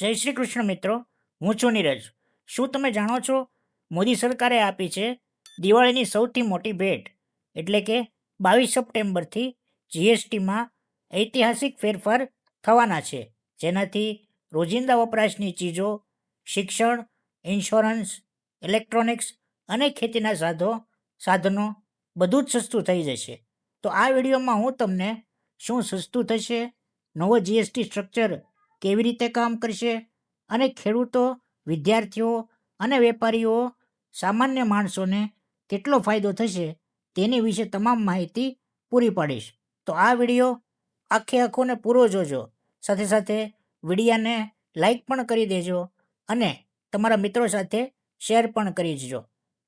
જય શ્રી કૃષ્ણ મિત્રો, હું છું નીરજ. શું તમે જાણો છો, મોદી સરકારે આપી છે દિવાળીની સૌથી મોટી ભેટ? એટલે કે બાવીસ સપ્ટેમ્બરથી જીએસટીમાં ઐતિહાસિક ફેરફાર થવાના છે. જેનાથી રોજિંદા વપરાશની ચીજો, શિક્ષણ, ઇન્સ્યોરન્સ, ઇલેક્ટ્રોનિક્સ અને ખેતીના સાધો, સાધનો બધું જ સસ્તું થઈ જશે. તો આ વિડીયોમાં હું તમને શું સસ્તું થશે? નવો જીએસટી સ્ટ્રક્ચર કેવી રીતે કામ કરશે? અને ખેડૂતો, વિદ્યાર્થીઓ અને વેપારીઓ સામાન્ય માણસોને કેટલો ફાયદો થશે તેની વિશે તમામ માહિતી પૂરી પાડીશ. તો આ વીડિયો આખે આખોને પૂરો જોજો. સાથે સાથે વિડીયાને લાઈક પણ કરી દેજો અને તમારા મિત્રો સાથે શેર પણ કરી દેજો.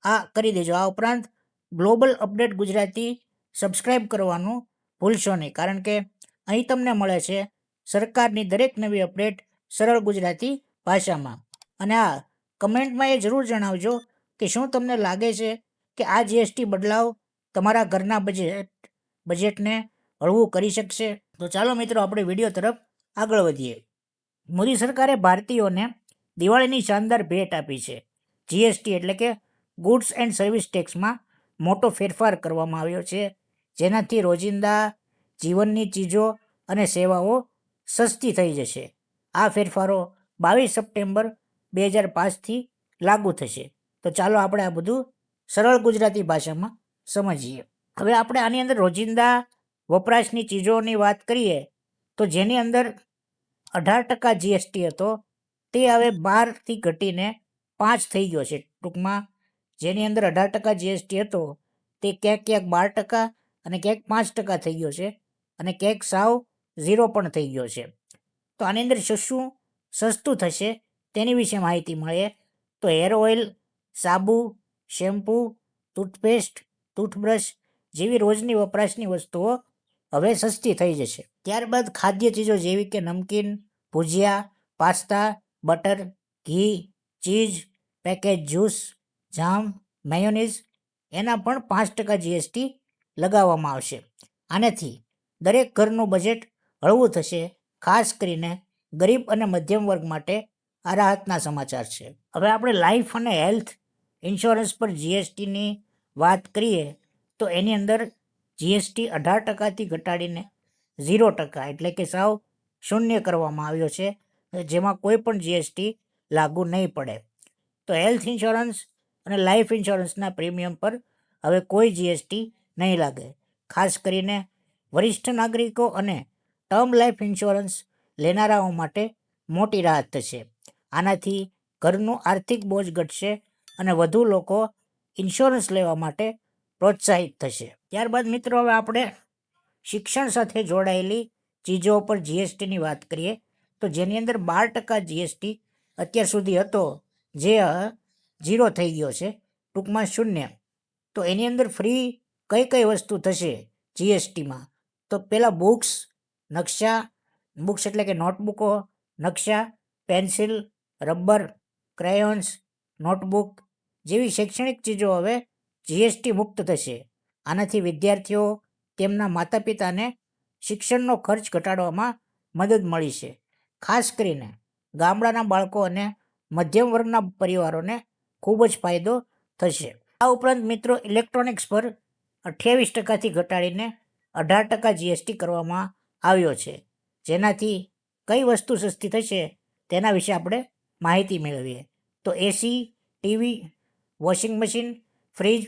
આ કરી દેજો. આ ઉપરાંત ગ્લોબલ અપડેટ ગુજરાતી સબસ્ક્રાઈબ કરવાનું ભૂલશો નહીં. કારણ કે અહીં તમને મળે છે સરકારની દરેક નવી અપડેટ સરળ ગુજરાતી ભાષામાં. અને આ કમેન્ટમાં એ જરૂર જણાવજો કે શું તમને લાગે છે કે આ જીએસટી બદલાવ તમારા ઘરના બજેટ બજેટને હળવું કરી શકશે? તો ચાલો મિત્રો, આપણે વીડિયો તરફ આગળ વધીએ. મોદી સરકારે ભારતીયોને દિવાળીની શાનદાર ભેટ આપી છે. જીએસટી એટલે કે ગુડ્સ એન્ડ સર્વિસ ટેક્સમાં મોટો ફેરફાર કરવામાં આવ્યો છે. જેનાથી રોજિંદા જીવનની ચીજો અને સેવાઓ સસ્તી થઈ જશે. આ ફેરફારો બાવીસ સપ્ટેમ્બર બે હજાર પાંચથી લાગુ થશે. તો ચાલો આપણે આ બધું સરળ ગુજરાતી ભાષામાં સમજીએ. હવે આપણે આની અંદર રોજિંદા વપરાશની ચીજોની વાત કરીએ, તો જેની અંદર અઢાર ટકા જીએસટી હતો, તે હવે બારથી ઘટીને પાંચ થઈ ગયો છે. ટૂંકમાં જેની અંદર અઢાર ટકા જીએસટી હતો, તે ક્યાંક ક્યાંક બાર ટકા અને ક્યાંક પાંચ ટકા થઈ ગયો છે અને ક્યાંક સાવ ઝીરો પણ થઈ ગયો છે. તો આની અંદર શું શું સસ્તું થશે તેની વિશે માહિતી મળે તો હેર ઓઇલ, સાબુ, શેમ્પૂ, ટૂથપેસ્ટ, ટૂથબ્રશ જેવી રોજની વપરાશની વસ્તુઓ હવે સસ્તી થઈ જશે. ત્યારબાદ ખાદ્ય ચીજો જેવી કે નમકીન, ભુજિયા, પાસ્તા, બટર, ઘી, cheese, package juice, jam, mayonnaise એના પણ પાંચ ટકા જીએસટી લગાવવામાં આવશે. આનાથી દરેક ઘરનું બજેટ હળવું થશે, ખાસ કરીને ગરીબ અને મધ્યમ વર્ગ માટે આ રાહતના સમાચાર છે. હવે આપણે લાઈફ અને હેલ્થ ઇન્સ્યોરન્સ પર જીએસટીની વાત કરીએ, તો એની અંદર જીએસટી અઢાર ટકાથી ઘટાડીને ઝીરો ટકા એટલે કે સાવ શૂન્ય કરવામાં આવ્યો છે, જેમાં કોઈ પણ જીએસટી લાગુ નહીં પડે. તો હેલ્થ ઇન્સ્યોરન્સ અને લાઈફ ઇન્સ્યોરન્સના પ્રીમિયમ પર હવે કોઈ જીએસટી નહીં લાગે. ખાસ કરીને વરિષ્ઠ નાગરિકો અને ટર્મ લાઈફ ઇન્સ્યોરન્સ લેનારાઓ માટે મોટી રાહત થશે. આનાથી ઘરનું આર્થિક બોજ ઘટશે અને વધુ લોકો ઇન્સ્યોરન્સ લેવા માટે પ્રોત્સાહિત થશે. ત્યારબાદ મિત્રો, હવે આપણે શિક્ષણ સાથે જોડાયેલી ચીજો પર જીએસટીની વાત કરીએ, તો જેની અંદર બાર ટકા જીએસટી અત્યાર સુધી હતો, જે ઝીરો થઈ ગયો છે, ટૂંકમાં શૂન્ય. તો એની અંદર ફ્રી કઈ કઈ વસ્તુ થશે જીએસટીમાં તો પહેલાં બુક્સ નકશા, બુક્સ એટલે કે નોટબુકો, નકશા, પેન્સિલ, રબર, ક્રેયોન્સ, નોટબુક જેવી શૈક્ષણિક ચીજો હવે જીએસટી મુક્ત થશે. આનાથી વિદ્યાર્થીઓ તેમના માતા પિતાને શિક્ષણનો ખર્ચ ઘટાડવામાં મદદ મળી છે. ખાસ કરીને ગામડાના બાળકો અને મધ્યમ વર્ગના પરિવારોને ખૂબ જ ફાયદો થશે. આ ઉપરાંત મિત્રો, ઇલેક્ટ્રોનિક્સ પર અઠ્યાવીસ ટકાથી ઘટાડીને અઢાર ટકા જીએસટી કરવામાં આવ્યો છે. જેનાથી કઈ વસ્તુ સસ્તી થશે તેના વિશે આપણે માહિતી મેળવીએ. તો AC TV washing machine fridge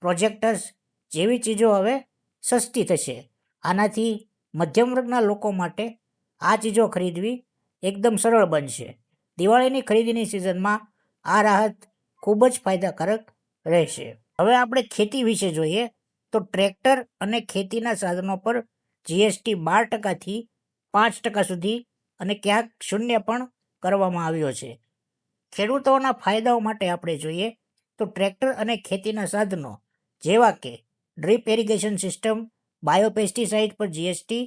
projectors જેવી ચીજો હવે સસ્તી થશે. આનાથી મધ્યમ વર્ગના લોકો માટે આ ચીજો ખરીદવી એકદમ સરળ બનશે. દિવાળીની ખરીદીની સિઝનમાં આ રાહત ખૂબ જ ફાયદાકારક રહેશે. હવે આપણે ખેતી વિશે જોઈએ તો ટ્રેક્ટર અને ખેતીના સાધનો પર જીએસટી બાર ટકાથી પાંચ ટકા સુધી અને ક્યાંક શૂન્ય પણ કરવામાં આવ્યો છે. ખેડૂતોના ફાયદાઓ માટે આપણે જોઈએ તો ટ્રેક્ટર અને ખેતીના સાધનો જેવા કે ડ્રીપ એરિગેશન સિસ્ટમ, બાયોપેસ્ટિસાઇડ પર જીએસટી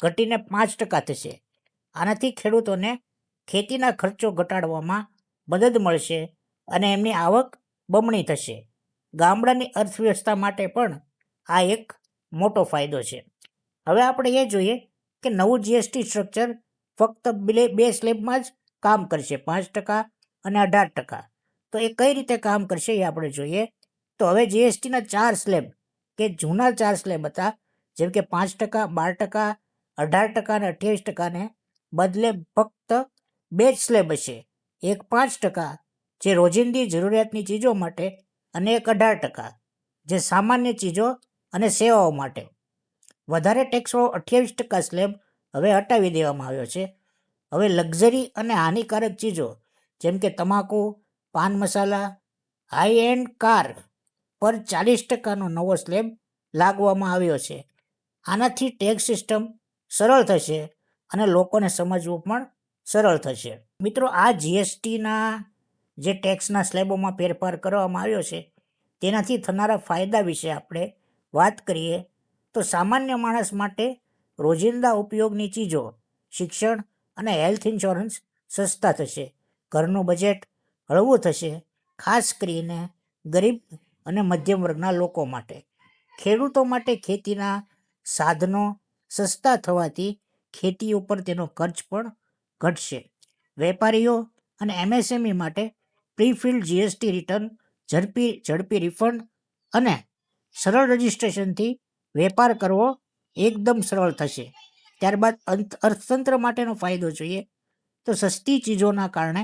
ઘટીને પાંચ ટકા થશે. આનાથી ખેડૂતોને ખેતીના ખર્ચો ઘટાડવામાં મદદ મળશે અને એમની આવક બમણી થશે. ગામડાની અર્થવ્યવસ્થા માટે પણ આ એક મોટો ફાયદો છે. હવે આપણે એ જોઈએ કે નવું જીએસટી સ્ટ્રક્ચર ફક્ત બે બે સ્લેબમાં જ કામ કરશે. પાંચ ટકા અને અઢાર ટકા. તો એ કઈ રીતે કામ કરશે એ આપણે જોઈએ. તો હવે જીએસટીના ચાર સ્લેબ કે જૂના ચાર સ્લેબ હતા, જેમ કે પાંચ ટકા, બાર ટકા, અઢાર ટકા અને અઠ્યાવીસ ટકાને બદલે ફક્ત બે જ સ્લેબ હશે. એક પાંચ ટકા જે રોજિંદી જરૂરિયાતની ચીજો માટે અને એક અઢાર ટકા જે સામાન્ય ચીજો અને સેવાઓ માટે. વધારે ટેક્સવાળો અઠ્યાવીસ ટકા સ્લેબ હવે હટાવી દેવામાં આવ્યો છે. હવે લક્ઝરી અને હાનિકારક ચીજો, જેમ કે તમાકુ, pan masala high end car પર ચાલીસ ટકાનો નવો સ્લેબ લાગવામાં આવ્યો છે. આનાથી ટેક્સ સિસ્ટમ સરળ થશે અને લોકોને સમજવું પણ સરળ થશે. મિત્રો, આ જીએસટીના જે ટેક્સના સ્લેબોમાં ફેરફાર કરવામાં આવ્યો છે, તેનાથી થનારા ફાયદા વિશે આપણે વાત કરીએ. તો સામાન્ય માણસ માટે રોજિંદા ઉપયોગની ચીજો શિક્ષણ અને હેલ્થ ઇન્સ્યોરન્સ સસ્તા થશે. ઘરનું બજેટ હળવું થશે, ખાસ કરીને ગરીબ અને મધ્યમ વર્ગના લોકો માટે. ખેડૂતો માટે ખેતીના સાધનો સસ્તા થવાથી ખેતી ઉપર તેનો ખર્ચ પણ ઘટશે. વેપારીઓ અને એમએસએમઈ માટે પ્રીફિલ્ડ જીએસટી રિટર્ન ઝડપી ઝડપી રિફંડ અને સરળ રજિસ્ટ્રેશનથી વેપાર કરવો એકદમ સરળ થશે. ત્યારબાદ અર્થતંત્ર માટેનો ફાયદો જોઈએ. તો સસ્તી ચીજોના કારણે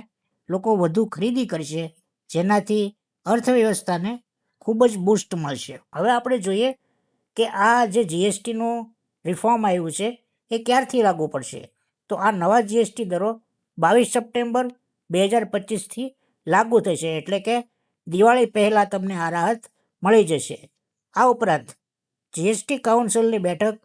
લોકો વધુ ખરીદી કરશે, જેનાથી અર્થવ્યવસ્થાને ખૂબ જ બૂસ્ટ મળશે. હવે આપણે જોઈએ કે આ જે જીએસટીનું રિફોર્મ આવ્યું છે, એ ક્યારથી લાગુ પડશે? તો આ નવા જીએસટી દરો બાવીસ સપ્ટેમ્બર બે હજાર પચીસથી લાગુ થશે, એટલે કે દિવાળી પહેલાં તમને આ રાહત મળી જશે. આ ઉપરાંત જીએસટી કાઉન્સિલની બેઠક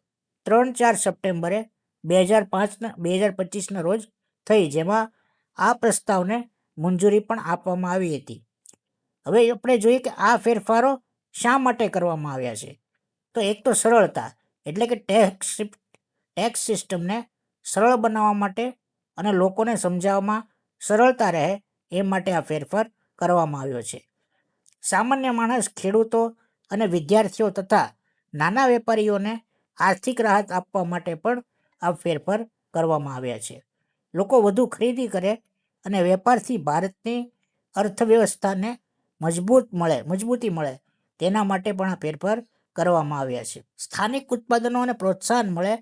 ત્રણ ચાર સપ્ટેમ્બરે બે હજાર પાંચના, બે હજાર પચીસના રોજ થઈ, જેમાં આ પ્રસ્તાવને મંજૂરી પણ આપવામાં આવી હતી. હવે આપણે જોઈએ કે આ ફેરફારો શા માટે કરવામાં આવ્યા છે? તો એક તો સરળતા, એટલે કે ટેક્સ ટેક્સ સિસ્ટમને સરળ બનાવવા માટે અને લોકોને સમજાવવામાં સરળતા રહે એ માટે આ ફેરફાર કરવામાં આવ્યો છે. સામાન્ય માણસ, ખેડૂતો અને વિદ્યાર્થીઓ તથા નાના વેપારીઓને આર્થિક રાહત આપવા માટે પણ આ ફેરફાર કરવામાં આવ્યા છે. લોકો વધુ ખરીદી કરે અને વેપારથી ભારતની અર્થવ્યવસ્થાને મજબૂત મળે, મજબૂતી મળે તેના માટે પણ આ ફેરફાર કરવામાં આવ્યા છે. સ્થાનિક ઉત્પાદનોને પ્રોત્સાહન મળે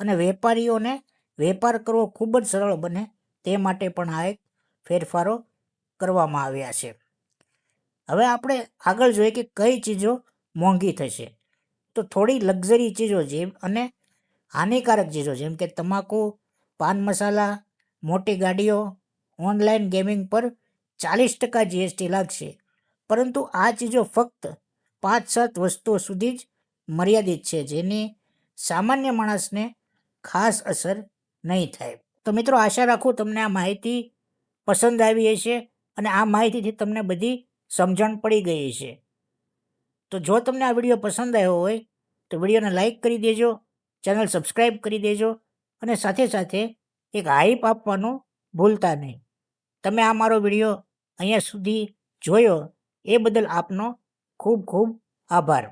અને વેપારીઓને વેપાર કરવો ખૂબ જ સરળ બને તે માટે પણ આ એક ફેરફારો કરવામાં આવ્યા છે. હવે આપણે આગળ જોઈએ કે કઈ ચીજો મોંઘી થશે. તો થોડી લક્ઝરી ચીજો જેમ અને હાનિકારક ચીજો જેમ કે તમાકુ, પાન મસાલા, મોટી ગાડીઓ, ઓનલાઈન ગેમિંગ પર ચાલીસ ટકા જીએસટી લાગશે. પરંતુ આ ચીજો ફક્ત પાંચ સાત વસ્તુઓ સુધી જ મર્યાદિત છે, જેની સામાન્ય માણસને ખાસ અસર નહીં થાય. તો મિત્રો, આશા રાખું તમને આ માહિતી પસંદ આવી હશે અને આ માહિતીથી તમને બધી સમજણ પડી ગઈ છે તો જો તમને આ વીડિયો પસંદ આવ્યો હોય તો વિડીયોને લાઇક કરી દેજો, ચેનલ સબસ્ક્રાઈબ કરી દેજો અને સાથે સાથે એક હાઈપ આપવાનું ભૂલતા નહીં. તમે આ મારો વીડિયો અહીંયા સુધી જોયો એ બદલ આપનો ખૂબ ખૂબ આભાર.